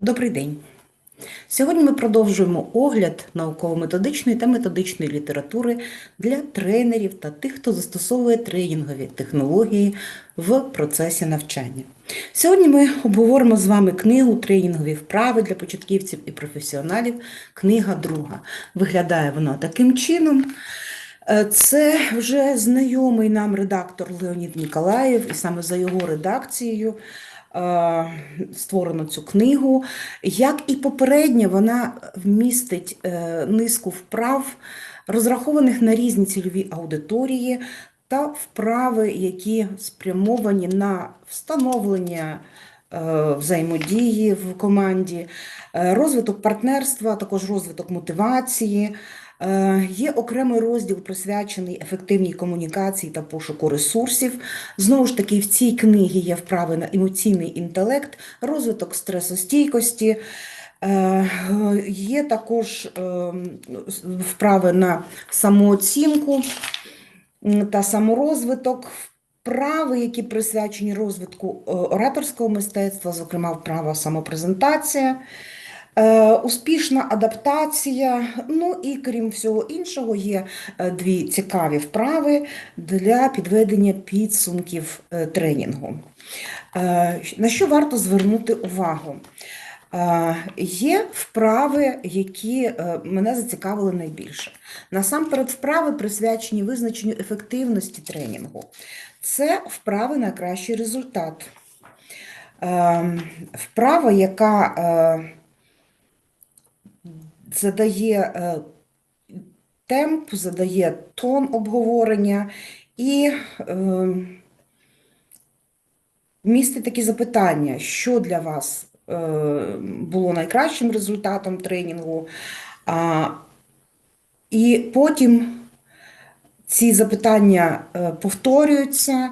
Добрий день. Сьогодні ми продовжуємо огляд науково-методичної та методичної літератури для тренерів та тих, хто застосовує тренінгові технології в процесі навчання. Сьогодні ми обговоримо з вами книгу Тренінгові вправи для початківців і професіоналів. Книга друга. Виглядає вона таким чином. Е, Це вже знайомий нам редактор Леонід Ніколаєв, і саме за його редакцією створено цю книгу. Як і попередня, вона вмістить е, низку вправ, розрахованих на різні цільові аудиторії, та вправи, які спрямовані на встановлення е, взаємодії в команді, е, розвиток партнерства, також розвиток мотивації. Е, Є окремий розділ присвячений ефективній комунікації та пошуку ресурсів. Знову ж таки, в цій книгі є вправи на емоційний інтелект, розвиток стресостійкості. Е, Є також е, вправи на самооцінку та саморозвиток, вправи, які присвячені розвитку ораторського мистецтва, зокрема вправа самопрезентація. Е, Успішна адаптація. Ну і крім всього іншого, є е, дві цікаві вправи для підведення підсумків е, тренінгу. На що варто звернути увагу? Є вправи, які мене зацікавили найбільше. Насамперед, вправи присвячені визначенню ефективності тренінгу. Це вправи на кращий результат. Е, Вправа, яка задає е, темп, задає тон обговорення і е, містить такі запитання, що для вас е, було найкращим результатом тренінгу. І потім ці запитання повторюються.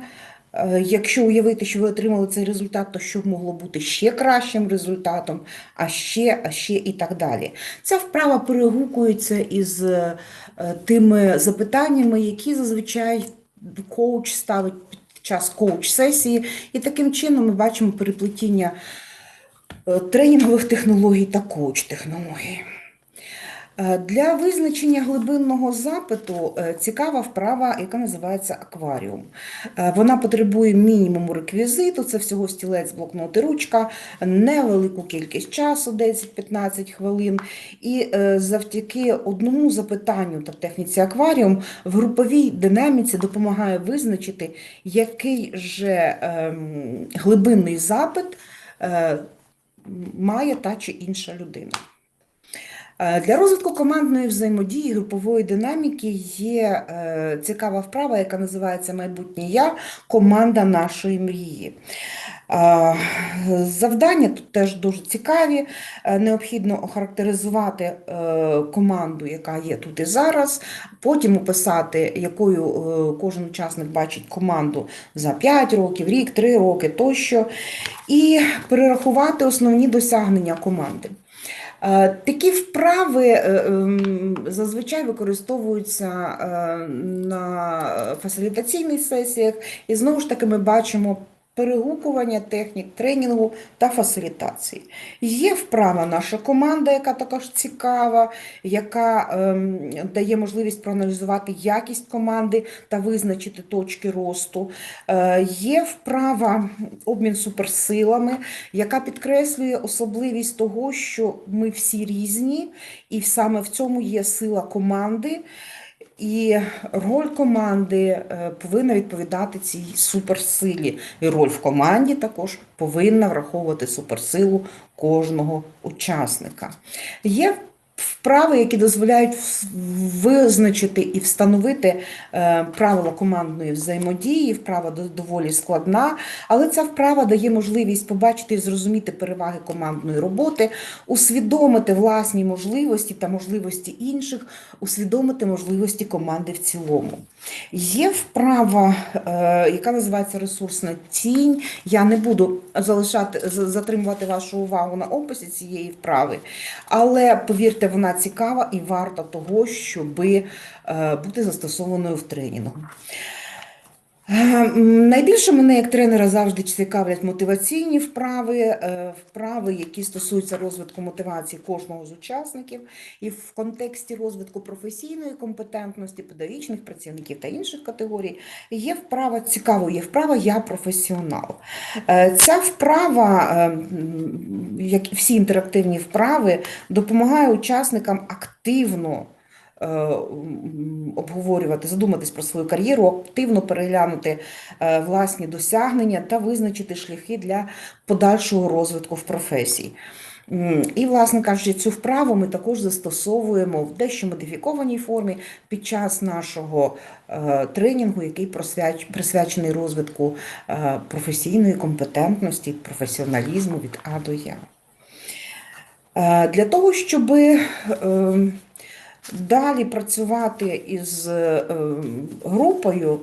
Е, Якщо уявити, що ви отримали цей результат, то що могло бути ще кращим результатом, а ще, а ще і так далі. Ця вправа перегукується із е, тими запитаннями, які зазвичай коуч ставить під час коуч-сесії, і таким чином ми бачимо переплетіння е, тренінгових технологій та коуч-технологій. Е, Для визначення глибинного запиту е, цікава вправа, яка називається акваріум. Е, Вона потребує мінімуму реквізиту, це всього стілець, блокнот ручка, невелику кількість часу, 10-15 хвилин. І завдяки одному запитанню та техніці акваріум в груповій динаміці допомагає визначити, який же ем, глибинний запит має та чи інша людина. Е, Для розвитку командної взаємодії, групової динаміки є е, цікава вправа, яка називається Майбутнє я команда нашої мрії. Е, Завдання тут теж дуже цікаві. Необхідно охарактеризувати команду, яка є тут і зараз, потім описати, якою кожен учасник бачить команду за 5 років, рік, 3 роки тощо, і перерахувати основні досягнення команди. Е, Такі вправи е, ем, зазвичай використовуються е, на фасилітаційних сесіях, і знову ж таки ми бачимо перегукування технік тренінгу та фасилітації. Є вправа наша команда, яка також цікава, яка ем, дає можливість проаналізувати якість команди та визначити точки росту. Е, Є вправа обмін суперсилами, яка підкреслює особливість того, що ми всі різні, і саме в цьому є сила команди. І роль команди е, повинна відповідати цій суперсилі. І роль в команді також повинна враховувати суперсилу кожного учасника. Є вправи, які дозволяють визначити і встановити е, правила командної взаємодії. Вправа доволі складна, але ця вправа дає можливість побачити і зрозуміти переваги командної роботи, усвідомити власні можливості та можливості інших, усвідомити можливості команди в цілому. Є вправа, е, яка називається ресурсна тінь. Я не буду залишати затримувати вашу увагу на описі цієї вправи, але повірте, вона цікава і варта того, щоб бути застосованою в тренінгу. Е, м, Найбільше мене як тренера завжди цікавлять мотиваційні вправи, е, вправи, які стосуються розвитку мотивації кожного з учасників, і в контексті розвитку професійної компетентності, педагогічних працівників та інших категорій є вправа цікавою, є вправа Я професіонал. Е, Ця вправа, е, як і всі інтерактивні вправи, допомагає учасникам активно обговорювати, задуматись про свою кар'єру, активно переглянути е, власні досягнення та визначити шляхи для подальшого розвитку в професії. І, власне кажучи, цю вправу ми також застосовуємо в дещо модифікованій формі під час нашого е, тренінгу, який присвяч- присвячений розвитку е, професійної компетентності, професіоналізму від А до Я. Е, Для того, щоб далі працювати із е, групою,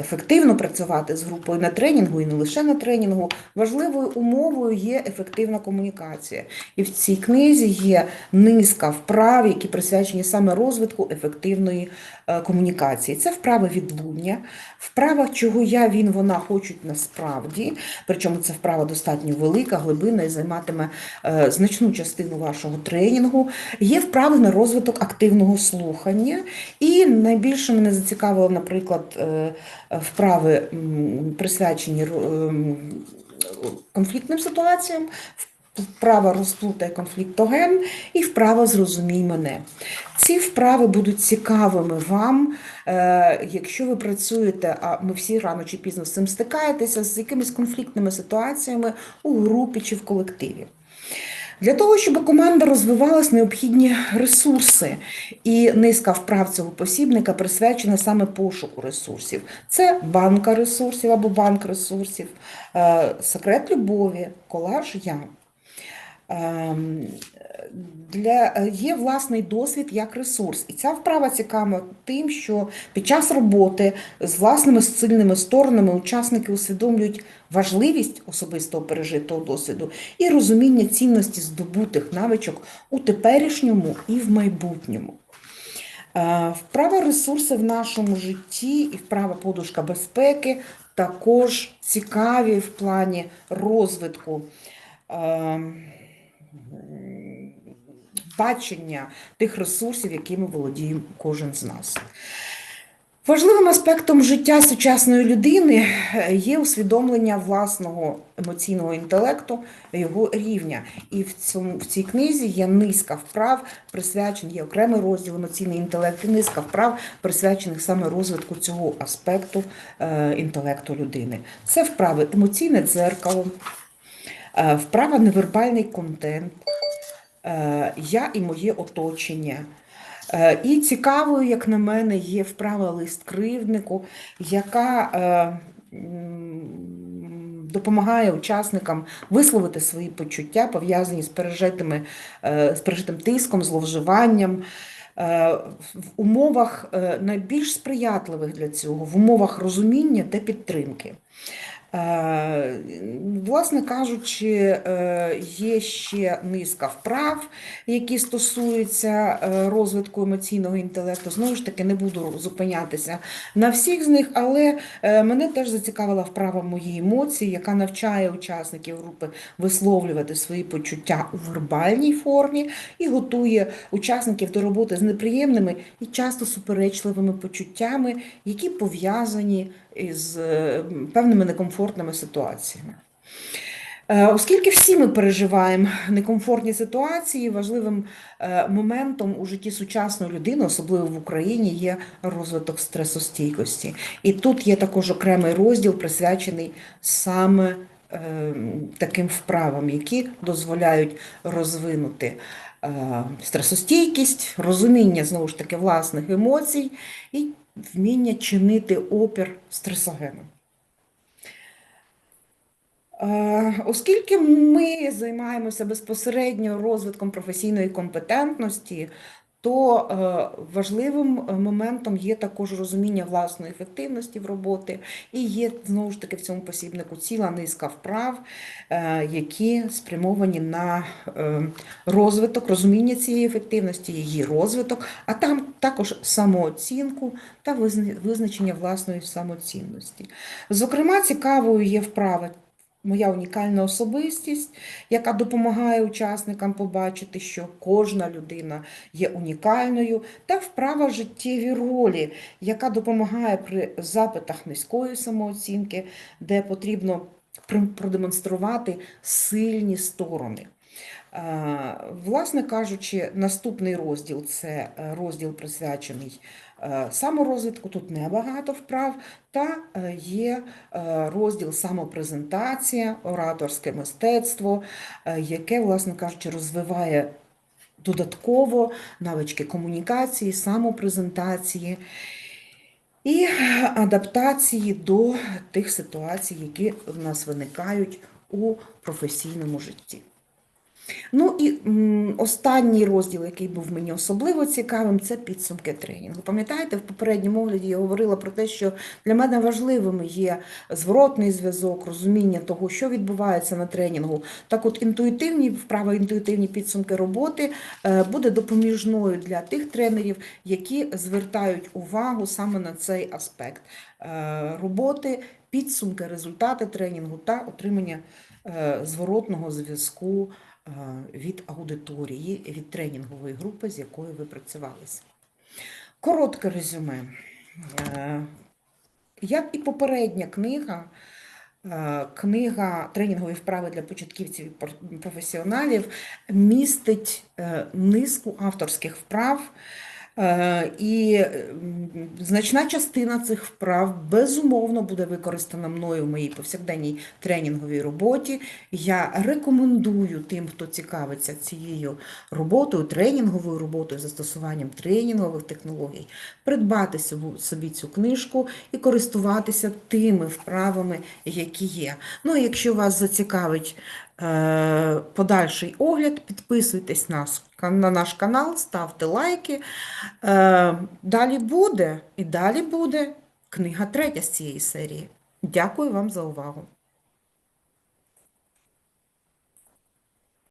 ефективно працювати з групою на тренінгу і не лише на тренінгу, важливою умовою є ефективна комунікація. І в цій книзі є низка вправ, які присвячені саме розвитку ефективної е, комунікації. Це вправи відлуння, вправа, чого я, він, вона хочуть насправді. Причому ця вправа достатньо велика, глибинна і займатиме е, значну частину вашого тренінгу. Є вправи на розвиток активного слухання. І найбільше мене зацікавило, наприклад, е, вправи присвячені ем, конфліктним ситуаціям. Вправа розплутай конфліктоген і вправа зрозумій мене. Ці вправи будуть цікавими вам, е, якщо ви працюєте, а ми всі рано чи пізно з цим стикаєтеся, з якимись конфліктними ситуаціями у групі чи в колективі. Для того, щоб команда розвивалась, необхідні ресурси, і низка вправ цього посібника присвячена саме пошуку ресурсів. Це банка ресурсів або банк ресурсів, е, секрет любові, колаж я. Ем, Для, е, є власний досвід як ресурс. І ця вправа цікава тим, що під час роботи з власними сильними сторонами учасники усвідомлюють важливість особистого пережитого досвіду і розуміння цінності здобутих навичок у теперішньому і в майбутньому. Е, Вправа ресурси в нашому житті і вправа подушка безпеки також цікаві в плані розвитку е, бачення тих ресурсів, якими володіє кожен з нас. Важливим аспектом життя сучасної людини е, є усвідомлення власного емоційного інтелекту, його рівня. І в цьому в цій книзі є низка вправ, присвячених, є окремий розділ емоційний інтелект, і низка вправ, присвячених саме розвитку цього аспекту е, інтелекту людини. Це вправи емоційне дзеркало, е, вправа невербальний контент, я і моє оточення. Е, І цікавою, як на мене, є вправа лист кривднику, яка е, допомагає учасникам висловити свої почуття, пов'язані з пережитими, е, з пережитим тиском, зловживанням. е, В умовах е, найбільш сприятливих для цього, в умовах розуміння та підтримки. Е, Власне кажучи, е, є ще низка вправ, які стосуються е, розвитку емоційного інтелекту. Знову ж таки, не буду зупинятися на всіх з них, але мене теж зацікавила вправа мої емоції, яка навчає учасників групи висловлювати свої почуття у вербальній формі і готує учасників до роботи з неприємними і часто суперечливими почуттями, які пов'язані із е, певними некомфортними ситуаціями. Е, Оскільки всі ми переживаємо некомфортні ситуації, важливим е, моментом у житті сучасної людини, особливо в Україні, є розвиток стресостійкості. І тут є також окремий розділ, присвячений саме таким вправам, які дозволяють розвинути стресостійкість, розуміння знову ж таки власних емоцій і вміння чинити опір стресогенам. Е, Оскільки ми займаємося безпосередньо розвитком професійної компетентності, то е, важливим е, моментом є також розуміння власної ефективності в роботи, і є знову ж таки в цьому посібнику ціла низка вправ, е, які спрямовані на розвиток, розуміння цієї ефективності, її розвиток, а там також самооцінку та визначення власної самоцінності. Зокрема, цікавою є вправа. Моя унікальна особистість, яка допомагає учасникам побачити, що кожна людина є унікальною, та вправа життєві ролі, яка допомагає при запитах низької самооцінки, де потрібно продемонструвати сильні сторони. Е, Власне кажучи, наступний розділ це е, розділ присвячений е, саморозвитку. Тут небагато вправ, та є розділ самопрезентація, ораторське мистецтво, яке, власне кажучи, розвиває додатково навички комунікації, самопрезентації і адаптації до тих ситуацій, які в нас виникають у професійному житті. Ну і останній розділ, який був мені особливо цікавим, це підсумки тренінгу. Пам'ятаєте, в попередньому огляді я говорила про те, що для мене важливими є зворотний зв'язок, розуміння того, що відбувається на тренінгу. Так, от інтуїтивні вправи, інтуїтивні підсумки роботи е, буде допоміжною для тих тренерів, які звертають увагу саме на цей аспект е, роботи, підсумки, результати тренінгу та отримання е, зворотного зв'язку від аудиторії, від тренінгової групи, з якою ви працювалися. Коротке резюме. Е, Як і попередня книга, е, книга тренінгові вправи для початківців і професіоналів містить е, низку авторських вправ. Е, І значна частина цих вправ безумовно буде використана мною в моїй повсякденній тренінговій роботі. Я рекомендую тим, хто цікавиться цією роботою, тренінговою роботою, застосуванням тренінгових технологій, придбати собі цю книжку і користуватися тими вправами, які є. Ну, якщо вас зацікавить подальший огляд, підписуйтесь на, на наш канал, ставте лайки. Е, Далі буде і далі буде книга третя з цієї серії. Дякую вам за увагу.